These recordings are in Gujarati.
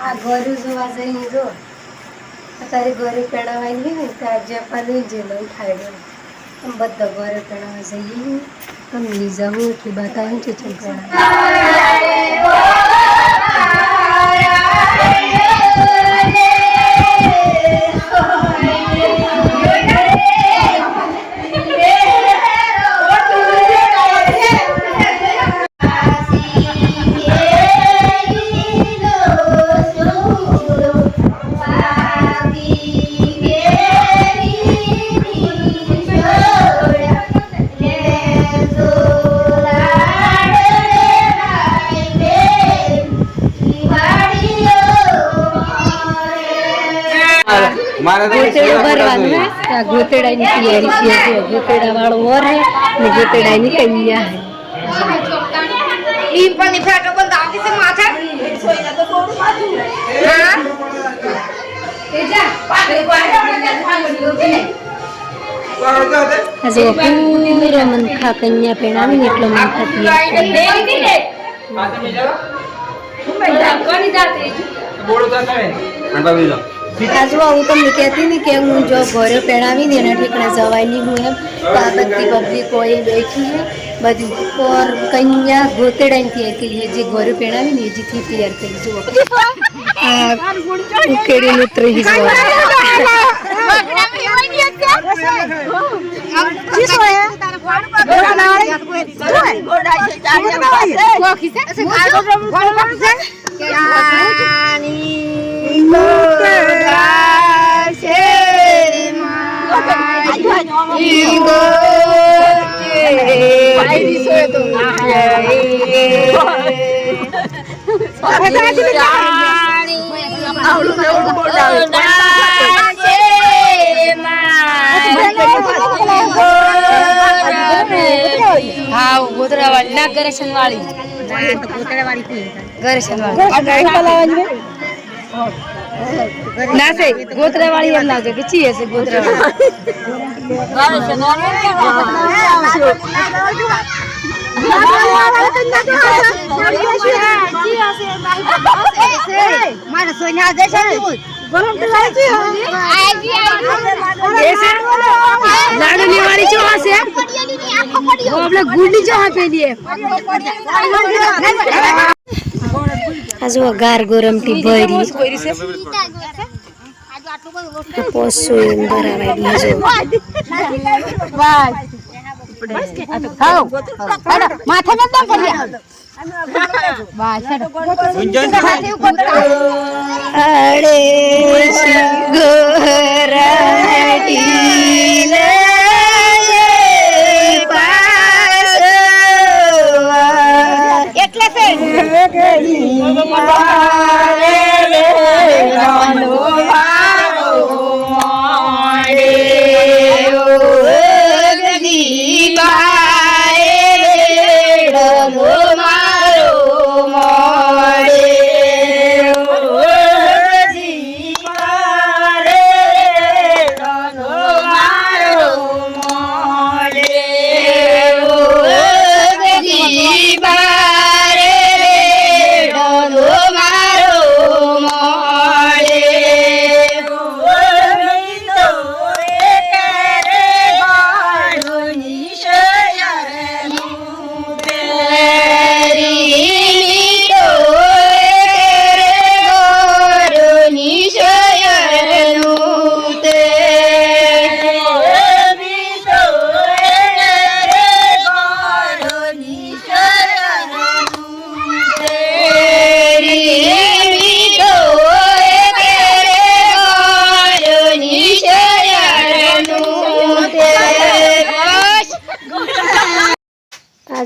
આ ગોરું જોવા જઈને જો તારી ગોરી પહેણાવાની ને ત્યાં જપાની જે લઈ ખાઈ આમ બધા ગોરે પહેણાવા જઈએ તમને જવું એટલી બતાવી છે ભરવાનું હે? આ ગોતેડાની તૈયારી છે જો ગોતેડા વાળો ઓર હે ને ગોતેડાની કન્યા હે. ઈ પણ ફેટો બંધ આવતી છે માથા? સોયલા તો થોડું પાછું હા? એ જા. પાછળ આ જો પૂરો મનખા કન્યા પહેણાવી એટલો મનખા તૈયાર કરે. આ જો હું તમને કહેતી ને કે હું જો ઘરે પહેણાવી ને એના ઠેકડા જવાય નહીં હું એમ તો આ બધી પબ્લિક હોય બેઠી છે બધી ઉપર કન્યા ગોતેડાની થી છે જે ઘરે પહેણાવી ને એ જીથી તૈયાર કરી જુઓ ઉકેડીને ઉતરી જુઓ હા ગોતરા ના ગરેશન વાળી ગરેશન વાળી ના છે ગોતરા એમ લાગે કે ચી હશે ગોતરા લાડુની વાળી જો હશે આપણે ગુડની જો ભરી. પોસો એમ ભરાવાય જો અડે ગોરમટી લે પાસવા એટલે છે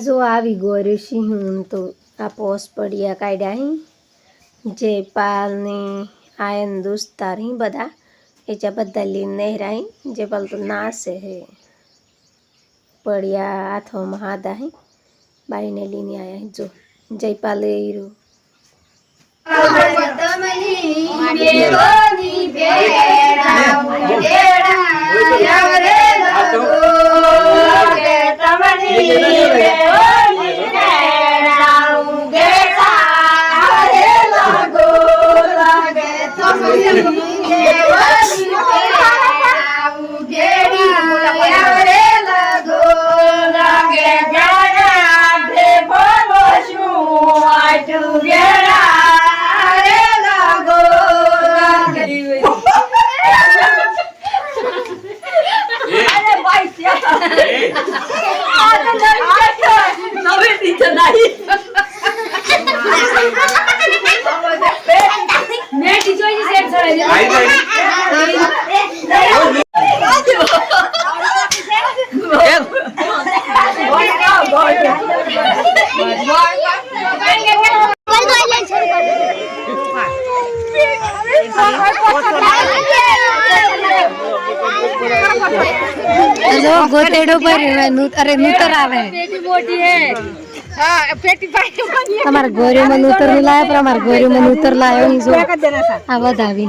જો આવી ગયો સિંહ તો આ પોસ પડ્યા કાઢ્યા હી. જયપાલ ને આયન દોસ્તાર હી બધા એજા બધા લીન નહેરાઈ જયપાલ તો નાસે હે. પડ્યા હાથોમાં હાદા હી. બાઈને લીને આયા જો જયપાલ એ હીરો. ગોતેડો પર અરે નૂતર આવે હા પેટી પાઈ બની તમારા ગોરીમાં નૂતર લાય લાયો પણ અમારા ગોરીમાં નૂતર લાયો નહીં જો આ વધાવી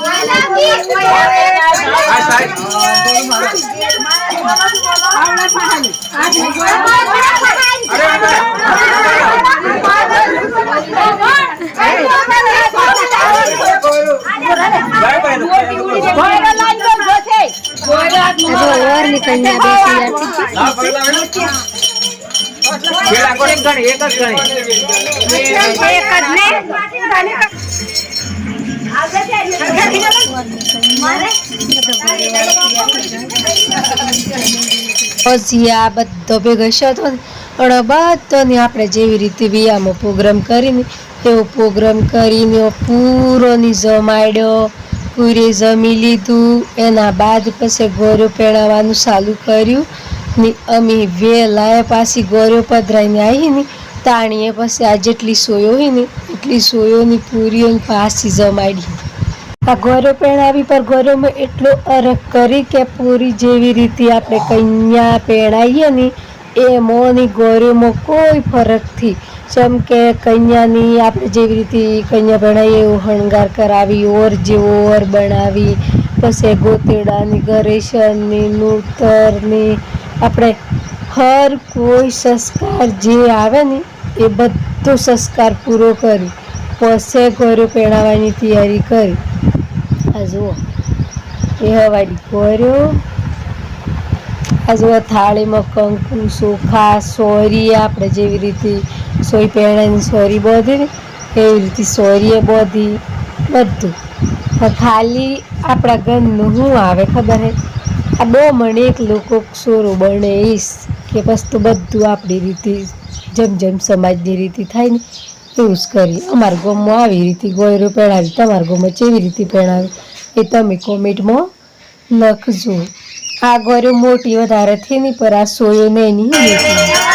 આ જ ની ના, એક ગણી, એક જ ગણી. આ બધો ભેગો હતો ને પણ બધોને આપણે જેવી રીતે વિયામાં પ્રોગ્રામ કરીને, એવો પ્રોગ્રામ કરીને પૂરોની જમાડ્યો પૂરે જમી લીધું, એના બાદ પછી ગોરો પહેરાવાનું ચાલુ કર્યું, ને અમે વેલાએ પાછી ગોરો પધરાઈને આવી ને તાણીએ પછી આ જેટલી સોયો હોય ને એટલી સોયોની પૂરીઓ પાછી માંડી આ ગોરો પહેણાવી પર ગોરોમાં એટલો અરખ કરી કે પૂરી જેવી રીતે આપણે કન્યા પહેણાવીએ ને, એ મોની ગોરીમાં કોઈ ફરકથી જેમ કે કન્યાની આપણે જેવી રીતે કન્યા ભણાવીએ એવો શણગાર કરાવી, ઓર જેવો ઓર બનાવી, પછી ગોતેડાની, ગરેશનની, નૂતરની, આપણે હર કોઈ સંસ્કાર જે આવે ને, એ બધો સંસ્કાર પૂરો કરી. પસે ગોરો પહેણાવવાની તૈયારી કરી. આ જુઓ. એ હવાડી ગોર્યો આ જુઓ થાળીમાં કંકુ સોફા સોરી, આપણે જેવી રીતે સોય પહેણાની સોરી બોધી ને એવી રીતે સોરીએ બોધી. બધું. ખાલી આપણા ઘરનું શું આવે ખબર હે? આ બહુ મને એક લોકો સોરો બને ઈશ કે બસ તો બધું આપણી રીતે જેમ જેમ સમાજની રીતે થાય ને એવું જ કરી. અમારા ગામમાં આવી રીતે ગોયરો પહેણાવી, તમારા ગામમાં કેવી રીતે પહેણાવી એ તમે કોમેન્ટમાં લખજો. આ ગોયરો મોટી વધારે થઈ નહીં પર આ સોયો નહીં નહીં.